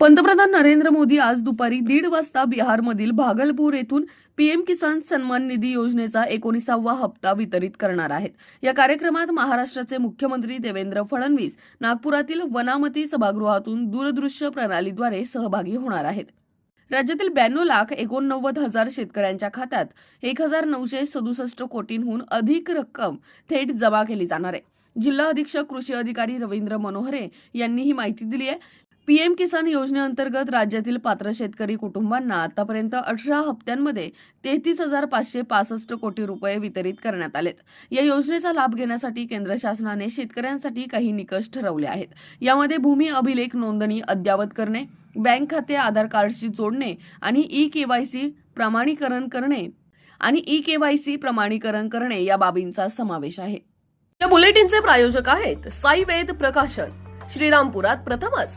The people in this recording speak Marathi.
पंतप्रधान नरेंद्र मोदी आज दुपारी दीड वाजता बिहारमधील भागलपूर येथून पीएम किसान सन्मान निधी योजनेचा एकोणीसावा हप्ता वितरित करणार आहेत. या कार्यक्रमात महाराष्ट्राचे मुख्यमंत्री देवेंद्र फडणवीस नागपुरातील वनामती सभागृहातून दूरदृश्य प्रणालीद्वारे सहभागी होणार आहेत. राज्यातील ब्याण्णव लाख एकोणनव्वद हजार शेतकऱ्यांच्या खात्यात एक हजार नऊशे सदुसष्ट कोटींहून अधिक रक्कम थेट जमा केली जाणार आहे. जिल्हा अधीक्षक कृषी अधिकारी रवींद्र मनोहरे यांनी ही माहिती दिली आहे. पीएम किसान योजनेअंतर्गत राज्यातील पात्र शेतकरी कुटुंबांना आतापर्यंत अठरा हप्त्यांमध्ये तेहतीस हजार पाचशे पासष्ट कोटी रुपये वितरित करण्यात आलेत. या योजनेचा लाभ घेण्यासाठी केंद्र शासनाने शेतकऱ्यांसाठी काही निकष ठरवले आहेत. यामध्ये भूमी अभिलेख नोंदणी अद्ययावत करणे बँक खाते आधार कार्डशी जोडणे आणि ई केवायसी प्रमाणीकरण करणे आणि ई केवायसी प्रमाणीकरण करणे या बाबींचा समावेश आहे. या बुलेटिनचे प्रायोजक आहेत साई वेद प्रकाशन. श्रीरामपुरात प्रथमच